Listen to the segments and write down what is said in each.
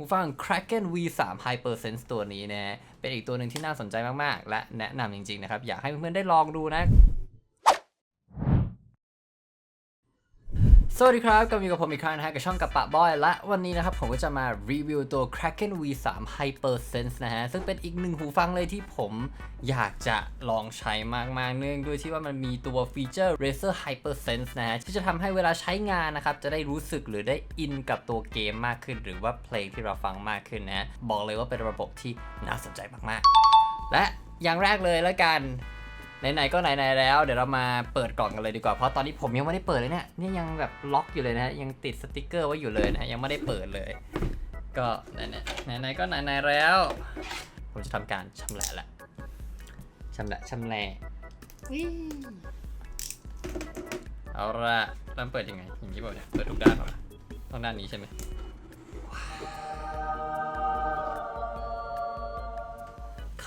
หูฟัง Kraken V3 HyperSense ตัวนี้นะเป็นอีกตัวหนึ่งที่น่าสนใจมาก ๆ และแนะนำจริง ๆ นะครับ อยากให้เพื่อนๆได้ลองดูนะ สวัสดีครับกลับมากับผมอีกครั้งนะฮะกับช่องกับปะบอย และวันนี้นะครับผมก็จะมารีวิวตัว Kraken V3 HyperSense นะฮะ ซึ่งเป็นอีกหนึ่งหูฟังเลยที่ผมอยากจะลองใช้มากๆ เนื่องด้วยที่ว่ามันมีตัวฟีเจอร์ Razer HyperSense นะฮะ ที่จะทำให้เวลาใช้งานนะครับ จะได้รู้สึกหรือได้อินกับตัวเกมมากขึ้น หรือว่าเพลงที่เราฟังมากขึ้นนะฮะบอกเลยว่าเป็นระบบที่น่าสนใจมากๆ และอย่างแรกเลยแล้วกัน ไหนๆก็ไหนๆแล้ว เดี๋ยวเรามาเปิดกล่องกันเลยดีกว่าเพราะตอนนี้ผมยังไม่ได้เปิดเลยเนี่ยนี่ยังแบบล็อกอยู่เลยนะฮะยังติดสติกเกอร์ไว้อยู่เลยนะฮะยังไม่ได้เปิดเลย ก็ไหนๆไหนๆก็ไหนๆแล้ว ผมจะทำการชำแหละละชำแหละชำแหละวิเอาละเริ่มเปิดยังไงอย่างนี้บอกเนี่ยเปิดทุกด้านเหรอต้องด้านนี้ใช่ไหม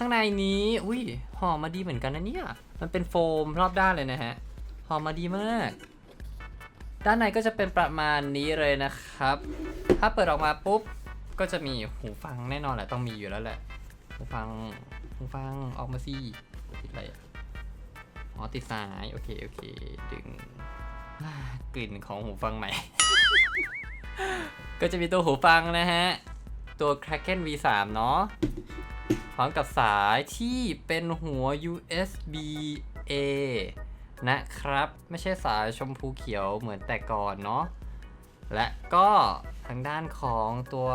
ข้างในนี้ อุ้ยห่อมาดีเหมือนกันนะเนี่ย มันเป็นโฟมรอบด้านเลยนะฮะห่อมาดีมาก ด้านในก็จะเป็นประมาณนี้เลยนะครับ ถ้าเปิดออกมาปุ๊บ ก็จะมีหูฟังแน่นอนแหละต้องมีอยู่แล้วแหละ หูฟัง หูฟังออกมาสิติดอะไรอะอ๋อติดสาย โอเค โอเค ดึง กลิ่นของหูฟังใหม่ ก็จะมีตัวหูฟังนะฮะ ตัว Kraken V3 เนาะ พร้อมกับสายที่เป็นหัว USB A นะครับ ไม่ใช่สายชมพูเขียวเหมือนแต่ก่อนเนาะและก็ทางด้านของตัว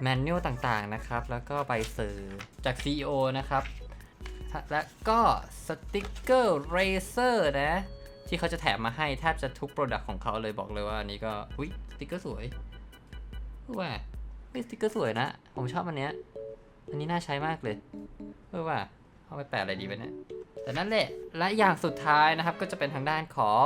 แมนนวลต่างๆนะครับ แล้วก็ใบสื่อจาก CEO นะครับ และก็สติกเกอร์เรเซอร์นะ ที่เขาจะแถมมาให้แทบจะทุกโปรดักต์ของเขาเลยบอกเลยว่าอันนี้ก็อุ้ยสติกเกอร์สวยว้าสติกเกอร์สวยนะ ผมชอบอันเนี้ย อันนี้น่าใช้มากเลยเออว่าเอาไปแปะอะไรดีวะเนี่ยแต่นั่นแหละ และอย่างสุดท้ายนะครับก็จะเป็นทางด้านของ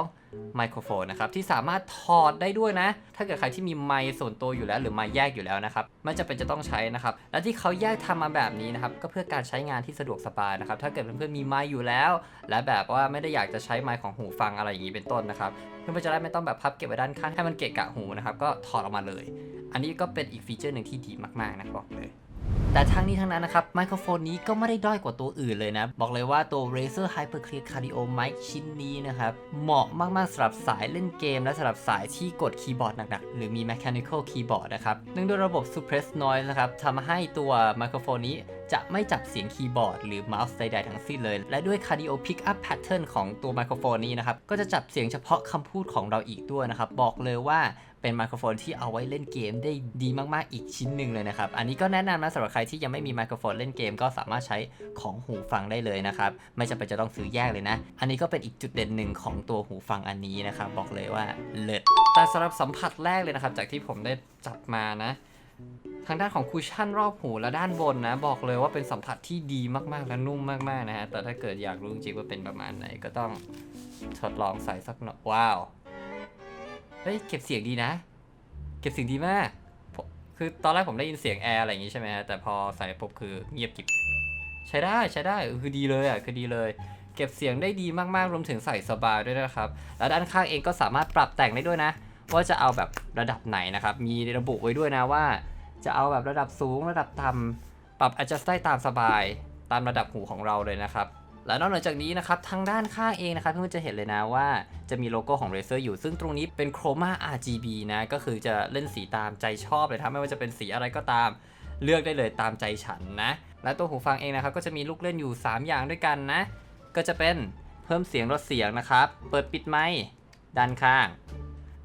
ไมโครโฟนนะครับที่สามารถถอดได้ด้วยนะ ถ้าเกิดใครที่มีไมค์ส่วนตัวอยู่แล้ว หรือไมค์แยกอยู่แล้วนะครับไม่จำเป็นจะต้องใช้นะครับ และที่เขาแยกทำมาแบบนี้นะครับก็เพื่อการใช้งานที่สะดวกสบายนะครับถ้าเกิดเพื่อนๆมีไมค์อยู่แล้ว และแบบว่าไม่ได้อยากจะใช้ไมค์ของหูฟังอะไรอย่างนี้เป็นต้นนะครับเพื่อนๆจะได้ไม่ต้องแบบพับเก็บไว้ด้านข้างให้มันเกะกะหูนะครับก็ถอดออกมาเลย อันนี้ก็เป็นอีกฟีเจอร์หนึ่งที่ดีมากๆนะบอกเลย แต่ทั้งนี้ทั้งนั้นนะครับไมโครโฟนนี้ก็ไม่ได้ด้อยกว่าตัวอื่นเลยนะ บอกเลยว่าตัว Razer Hyper Clear Cardio Mic ชิ้นนี้นะครับ เหมาะมากๆสำหรับสายเล่นเกม และสำหรับสายที่กดคีย์บอร์ดหนักๆ หรือมี Mechanical Keyboard นะครับเนื่องด้วยระบบ Suppress Noise นะครับทำให้ตัวไมโครโฟนนี้ จะไม่จับเสียงคีย์บอร์ดหรือเมาส์ใดๆทั้งสิ้นเลย และด้วย Cardio Pickup Pattern ของตัวไมโครโฟนนี้นะครับ ก็จะจับเสียงเฉพาะคำพูดของเราอีกด้วยนะครับ บอกเลยว่าเป็นไมโครโฟนที่เอาไว้เล่นเกมได้ดีมากๆ อีกชิ้นหนึ่งเลยนะครับ อันนี้ก็แนะนำนะสำหรับใครที่ยังไม่มีไมโครโฟนเล่นเกม ก็สามารถใช้ของหูฟังได้เลยนะครับ ไม่จำเป็นจะต้องซื้อแยกเลยนะ อันนี้ก็เป็นอีกจุดเด่นหนึ่งของตัวหูฟังอันนี้นะครับ บอกเลยว่าเลิศแต่สำหรับสัมผัสแรกเลยนะครับ จากที่ผมได้จับมานะ ทางด้านของคุชชั่นรอบหูและด้านบนนะ บอกเลยว่าเป็นสัมผัสที่ดีมากๆและนุ่มมากๆนะฮะ แต่ถ้าเกิดอยากรู้จริงๆว่าเป็นประมาณไหนก็ต้องทดลองใส่สักหน่อยว้าวเฮ้ยเก็บเสียงดีนะ เก็บเสียงดีมาก คือตอนแรกผมได้ยินเสียงแอร์อะไรอย่างงี้ใช่ไหมฮะแต่พอใส่ปุ๊บคือเงียบกิบใช้ได้ใช้ได้คือดีเลยอะคือดีเลยเก็บเสียงได้ดีมากๆ รวมถึงใส่สบายด้วยนะครับ แล้วด้านข้างเองก็สามารถปรับแต่งได้ด้วยนะ ว่าจะเอาแบบระดับไหนนะครับ มีระบุไว้ด้วยนะว่า จะเอาแบบระดับสูงระดับต่ำปรับ adjust ได้ตามสบาย ตามระดับหูของเราเลยนะครับ และนอกเหนือจากนี้นะครับทางด้านข้างเองนะครับเพื่อนๆจะเห็นเลยนะว่าจะมีโลโก้ของ Razer อยู่ซึ่งตรงนี้เป็น Chroma RGB นะก็คือจะเล่นสีตามใจชอบเลยถ้าไม่ว่าจะเป็นสีอะไรก็ตามเลือกได้เลยตามใจฉันนะ และตัวหูฟังเองนะครับก็จะมีลูกเล่นอยู่ 3 อย่างด้วยกันนะ ก็จะเป็นเพิ่มเสียงลดเสียงนะครับ เปิดปิดไมค์ด้านข้าง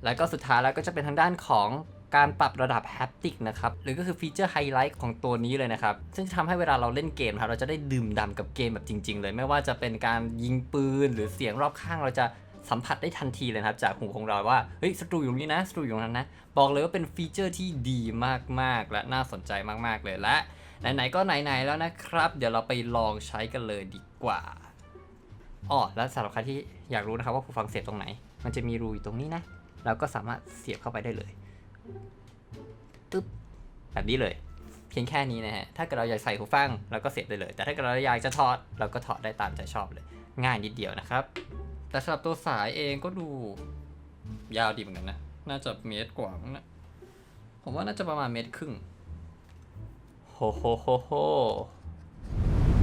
แล้วก็สุดท้ายแล้วก็จะเป็นทางด้านของ การปรับระดับแฮปติกนะครับ หรือก็คือฟีเจอร์ไฮไลท์ของตัวนี้เลยนะครับ ซึ่งจะทำให้เวลาเราเล่นเกมครับเราจะได้ดื่มด่ำกับเกมแบบจริง ๆ เลย ไม่ว่าจะเป็นการยิงปืน หรือเสียงรอบข้างเราจะสัมผัสได้ทันทีเลยครับจากหูของเราว่าเฮ้ยศัตรูอยู่ตรงนี้นะศัตรูอยู่ตรงนั้นนะ บอกเลยว่าเป็นฟีเจอร์ที่ดีมากๆ และน่าสนใจมากๆเลยและไหนๆก็ไหนๆแล้วนะครับ เดี๋ยวเราไปลองใช้กันเลยดีกว่าอ๋อแล้วสำหรับใครที่อยากรู้นะครับว่าหูฟังเสียบตรงไหน มันจะมีรูอยู่ตรงนี้นะเราก็สามารถเสียบเข้าไปได้เลย ตึ๊บแบบนี้เลย เพียงแค่นี้นะฮะ ถ้าเกิดเราอยากใส่หูฟังเราก็เสียบได้เลย แต่ถ้าเกิดเราอยากจะถอดเราก็ถอดได้ตามใจชอบเลย ง่ายนิดเดียวนะครับ แต่สำหรับตัวสายเองก็ดูยาวดีเหมือนกันนะ น่าจะเมตรกว่ามั้งนะ ผมว่าน่าจะประมาณเมตรครึ่งโหโหโหโห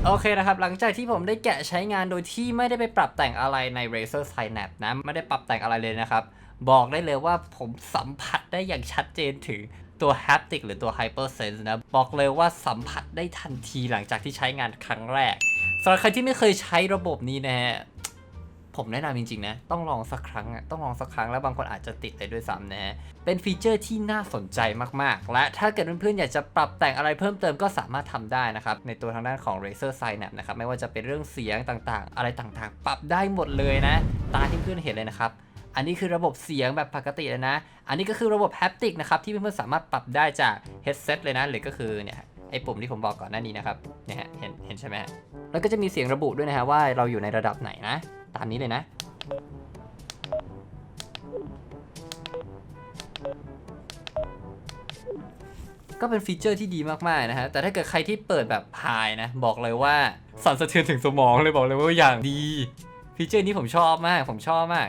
โอเคนะครับ หลังจากที่ผมได้แกะใช้งานโดยที่ไม่ได้ไปปรับแต่งอะไรใน Razer Synapse นะ ไม่ได้ปรับแต่งอะไรเลยนะครับ บอกได้เลยว่าผมสัมผัสได้อย่างชัดเจนถึงตัว haptic หรือตัว hypersense นะ บอกเลยว่าสัมผัสได้ทันทีหลังจากที่ใช้งานครั้งแรกสำหรับใครที่ไม่เคยใช้ระบบนี้นะฮะผมแนะนำจริงๆนะ ต้องลองสักครั้งอะต้องลองสักครั้งแล้วบางคนอาจจะติดเลยด้วยซ้ำนะฮะเป็นฟีเจอร์ที่น่าสนใจมากๆ และถ้าเกิดเพื่อนๆอยากจะปรับแต่งอะไรเพิ่มเติมก็สามารถทำได้นะครับ ในตัวทางด้านของ Razer Synapse นะครับ ไม่ว่าจะเป็นเรื่องเสียงต่างๆ อะไรต่างๆ ปรับได้หมดเลยนะ ตาที่เพื่อนเห็นเลยนะครับ อันนี้คือระบบเสียงแบบปกติเลยนะ อันนี้ก็คือระบบแฮปติกนะครับที่เพื่อนๆสามารถปรับได้จาก headset เลยนะหรือก็คือเนี่ยไอ้ปุ่มที่ผมบอกก่อนหน้านี้นะครับเนี่ยฮะเห็นเห็นใช่ไหมแล้วก็จะมีเสียงระบุด้วยนะฮะว่าเราอยู่ในระดับไหนนะ ตามนี้เลยนะก็เป็นฟีเจอร์ที่ดีมาก ๆ นะฮะ แต่ถ้าเกิดใครที่เปิดแบบพายนะ บอกเลยว่าสั่นสะเทือนถึงสมองเลยบอกเลยว่าอย่างดี ฟีเจอร์นี้ผมชอบมาก ผมชอบมาก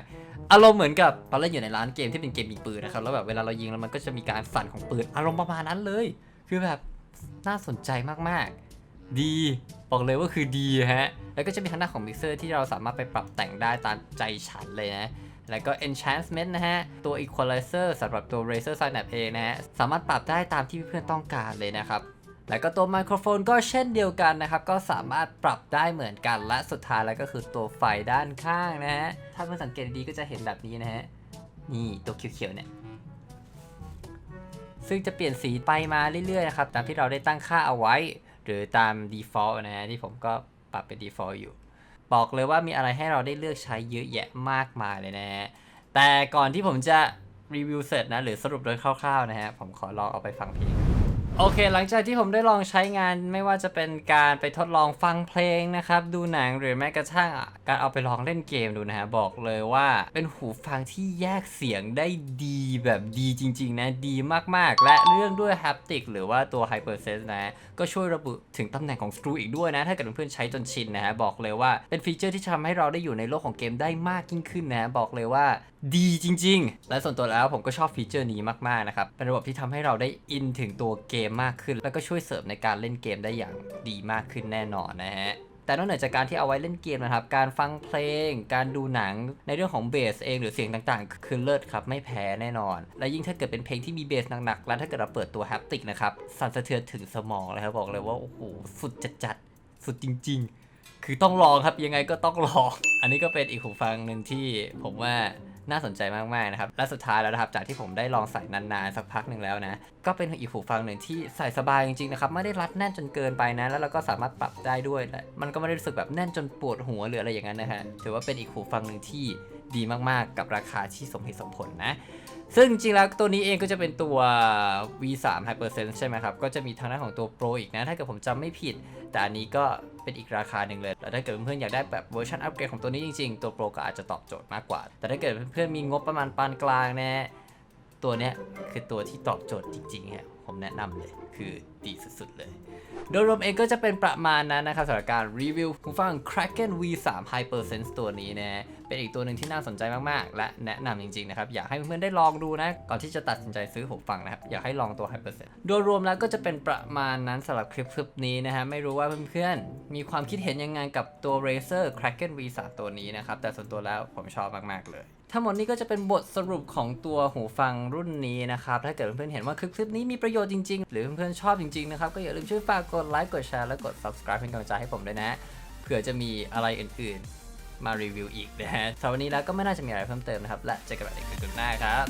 อารมณ์เหมือนกับตอนเล่นอยู่ในร้านเกมที่เป็นเกมยิงปืนนะครับแล้วแบบเวลาเรายิงแล้วมันก็จะมีการสั่นของปืนอารมณ์ประมาณนั้นเลย คือแบบน่าสนใจมากๆ ดีบอกเลยว่าคือดีฮะแล้วก็จะมีทางด้านของมิกเซอร์ที่เราสามารถไปปรับแต่งได้ตามใจฉันเลยนะแล้วก็ enchantment นะฮะ ตัว equalizer สำหรับตัว Razer Synapse เองนะฮะ สามารถปรับได้ตามที่เพื่อนต้องการเลยนะครับ แล้วก็ตัวไมโครโฟนก็เช่นเดียวกันนะครับ ก็สามารถปรับได้เหมือนกันและสุดท้ายแล้วก็คือตัวไฟด้านข้างนะฮะ ถ้าเพื่อนสังเกตดีก็จะเห็นแบบนี้นะฮะ นี่ตัวเขียวๆเนี่ย ซึ่งจะเปลี่ยนสีไปมาเรื่อยๆนะครับ ตามที่เราได้ตั้งค่าเอาไว้ หรือตาม default นะฮะที่ผมก็ปรับเป็น default อยู่ บอกเลยว่ามีอะไรให้เราได้เลือกใช้เยอะแยะมากมายเลยนะฮะ แต่ก่อนที่ผมจะรีวิวเสร็จนะหรือสรุปโดยคร่าวๆนะฮะผมขอลองเอาไปฟังเพลง โอเค หลังจากที่ผมได้ลองใช้งานไม่ว่าจะเป็นการไปทดลองฟังเพลงนะครับ ดูหนังหรือแม้กระทั่งการเอาไปลองเล่นเกมดูนะฮะ บอกเลยว่าเป็นหูฟังที่แยกเสียงได้ดีแบบดีจริง ๆ นะ ดีมากๆ และเรื่องด้วย haptic หรือว่าตัว hypersense นะ ก็ช่วยระบุถึงตำแหน่งของสกรูอีกด้วยนะ ถ้าเกิดเพื่อนๆใช้จนชินนะฮะ บอกเลยว่าเป็นฟีเจอร์ที่ทำให้เราได้อยู่ในโลกของเกมได้มากยิ่งขึ้นนะ บอกเลยว่า ดีจริง ๆ และส่วนตัวแล้วผมก็ชอบฟีเจอร์นี้มากๆนะครับ เป็นระบบที่ทำให้เราได้อินถึงตัวเกมมากขึ้น แล้วก็ช่วยเสริมในการเล่นเกมได้อย่างดีมากขึ้นแน่นอนนะฮะแต่นอกเหนือจากการที่เอาไว้เล่นเกมนะครับ การฟังเพลง การดูหนัง ในเรื่องของเบสเองหรือเสียงต่างๆ คือเลิศครับ ไม่แพ้แน่นอน และยิ่งถ้าเกิดเป็นเพลงที่มีเบสหนักๆ แล้วถ้าเกิดเราเปิดตัวแฮปติกนะครับ สั่นสะเทือนถึงสมองเลยครับ บอกเลยว่า โอ้โห สุดจัดๆ สุดจริง ๆ คือต้องลองครับ ยังไงก็ต้องลอง อันนี้ก็เป็นอีกหูฟังหนึ่งที่ผมว่า น่าสนใจมากๆนะครับ และสุดท้ายแล้วนะครับ จากที่ผมได้ลองใส่นานๆ สักพักหนึ่งแล้วนะ ก็เป็นอีกหูฟังหนึ่งที่ใส่สบายจริงๆนะครับ ไม่ได้รัดแน่นจนเกินไปนะ แล้วเราก็สามารถปรับได้ด้วย มันก็ไม่ได้รู้สึกแบบแน่นจนปวดหัวหรืออะไรอย่างนั้นนะฮะ ถือว่าเป็นอีกหูฟังหนึ่งที่ ดีมากๆ กับราคาที่สมเหตุสมผลนะ ซึ่งจริงๆแล้วตัวนี้เองก็จะเป็นตัว V3 Hypersense ใช่ไหมครับ ก็จะมีทางด้านของตัว Pro อีกนะ ถ้าเกิดผมจำไม่ผิด แต่อันนี้ก็เป็นอีกราคาหนึ่งเลย แล้วถ้าเกิดเพื่อนๆอยากได้แบบเวอร์ชันอัปเกรดของตัวนี้จริงๆ ตัว Pro ก็อาจจะตอบโจทย์มากกว่า แต่ถ้าเกิดเพื่อนๆมีงบประมาณปานกลางนะตัวเนี้ยคือตัวที่ตอบโจทย์จริงๆฮะ ผมแนะนำเลยคือดีสุดๆเลย โดยรวมเองก็จะเป็นประมาณนั้นนะครับสำหรับการรีวิวหูฟัง Kraken V3 Hypersense ตัวนี้นะเป็นอีกตัวหนึ่งที่น่าสนใจมากๆ และแนะนำจริงๆนะครับ อยากให้เพื่อนๆได้ลองดูนะ ก่อนที่จะตัดสินใจซื้อหูฟังนะครับ อยากให้ลองตัว Hypersense โดยรวมแล้วก็จะเป็นประมาณนั้นสำหรับคลิปคลิปนี้นะฮะไม่รู้ว่าเพื่อนๆมีความคิดเห็นยังไงกับตัว Razer Kraken V3 ตัวนี้นะครับแต่ส่วนตัวแล้วผมชอบมากๆเลยทั้งหมดนี้ก็จะเป็นบทสรุปของตัวหูฟังรุ่นนี้นะครับ ถ้าเกิดเพื่อนๆเห็นว่าคลิปนี้มีประโยชน์จริงๆ หรือเพื่อนๆชอบจริงๆนะครับ ก็อย่าลืมช่วยฝากกดไลค์ กดแชร์และกด subscribe เป็นกำลังใจให้ผมด้วยนะ เผื่อจะมีอะไรอื่นๆ มารีวิวอีกนะฮะสำหรับวันนี้แล้วก็ไม่น่าจะมีอะไรเพิ่มเติมนะครับ และเจอกันใหม่ในคลิปหน้าครับ